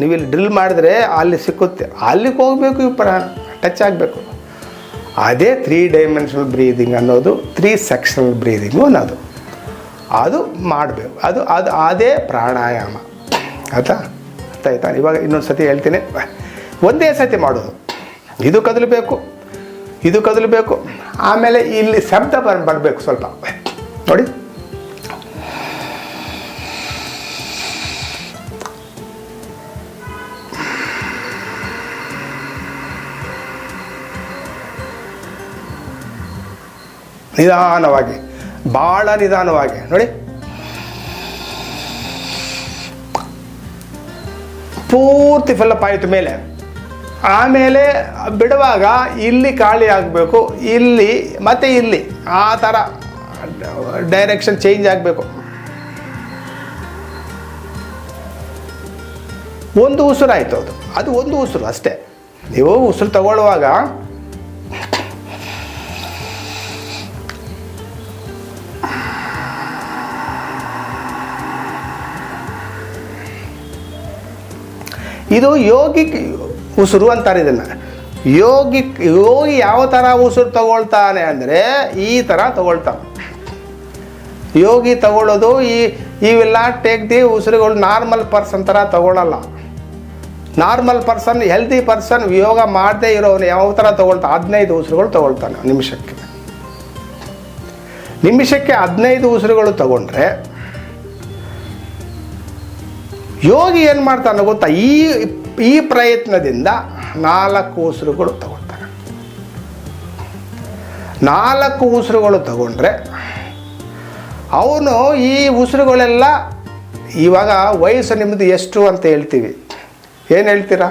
ನೀವು ಇಲ್ಲಿ ಡ್ರಿಲ್ ಮಾಡಿದ್ರೆ ಅಲ್ಲಿ ಸಿಕ್ಕುತ್ತೆ. ಅಲ್ಲಿಗೆ ಹೋಗಬೇಕು ಈ ಪ್ರಾಣ, ಟಚ್ ಆಗಬೇಕು. ಅದೇ ತ್ರೀ ಡೈಮೆನ್ಷನಲ್ ಬ್ರೀದಿಂಗ್ ಅನ್ನೋದು ತ್ರೀ ಸೆಕ್ಷನಲ್ ಬ್ರೀದಿಂಗು ಅನ್ನೋದು. ಅದು ಮಾಡಬೇಕು. ಅದು ಅದು ಅದೇ ಪ್ರಾಣಾಯಾಮ. ಆಯ್ತಾ? ಅರ್ಥ ಆಯ್ತಾ? ಇವಾಗ ಇನ್ನೊಂದು ಸತಿ ಹೇಳ್ತೀನಿ. ಒಂದೇ ಸತಿ ಮಾಡೋದು. ಇದು ಕದಲಬೇಕು ಇದು ಕದಲಬೇಕು. ಆಮೇಲೆ ಇಲ್ಲಿ ಶಬ್ದ ಬರ್, ಬರಬೇಕು ಸ್ವಲ್ಪ. ನೋಡಿ. ನಿಧಾನವಾಗಿ ಭಾಳ ನಿಧಾನವಾಗಿ, ನೋಡಿ. ಪೂರ್ತಿ ಫಿಲ್ಲಪ್ ಆಯಿತು ಮೇಲೆ. ಆಮೇಲೆ ಬಿಡುವಾಗ ಇಲ್ಲಿ ಖಾಲಿ ಆಗಬೇಕು, ಇಲ್ಲಿ, ಮತ್ತೆ ಇಲ್ಲಿ, ಆ ಥರ ಡೈರೆಕ್ಷನ್ ಚೇಂಜ್ ಆಗಬೇಕು. ಒಂದು ಉಸಿರು ಆಯಿತು ಅದು. ಅದು ಒಂದು ಉಸಿರು ಅಷ್ಟೇ. ನೀವು ಉಸಿರು ತಗೊಳ್ಳುವಾಗ ಇದು ಯೋಗಿಕ್ ಉಸಿರು ಅಂತಾರೆ ಇದನ್ನು. ಯೋಗಿಕ್ ಯೋಗಿ ಯಾವ ಥರ ಉಸಿರು ತಗೊಳ್ತಾನೆ ಅಂದರೆ ಈ ಥರ ತಗೊಳ್ತಾನೆ. ಯೋಗಿ ತಗೊಳ್ಳೋದು ಈ, ಇವೆಲ್ಲ ಟೇಕ್ ದಿ ಉಸಿರುಗಳು ನಾರ್ಮಲ್ ಪರ್ಸನ್ ಥರ ತಗೊಳ್ಳಲ್ಲ ನಾರ್ಮಲ್ ಪರ್ಸನ್ ಹೆಲ್ದಿ ಪರ್ಸನ್ ಯೋಗ ಮಾಡದೇ ಇರೋನು ಯಾವ ಥರ ತಗೊಳ್ತಾ ಹದಿನೈದು ಉಸಿರುಗಳು ತಗೊಳ್ತಾನೆ ನಿಮಿಷಕ್ಕೆ. ನಿಮಿಷಕ್ಕೆ ಹದಿನೈದು ಉಸಿರುಗಳು ತಗೊಂಡ್ರೆ ಯೋಗಿ ಏನು ಮಾಡ್ತಾನೆ ಗೊತ್ತಾ? ಈ ಈ ಪ್ರಯತ್ನದಿಂದ ನಾಲ್ಕು ಉಸಿರುಗಳು ತಗೊಳ್ತಾನೆ. ನಾಲ್ಕು ಉಸಿರುಗಳು ತಗೊಂಡ್ರೆ ಅವನು ಈ ಉಸಿರುಗಳೆಲ್ಲ ಇವಾಗ ವಯಸ್ಸು ನಿಮ್ಮದು ಎಷ್ಟು ಅಂತ ಹೇಳ್ತೀವಿ. ಏನು ಹೇಳ್ತೀರಾ?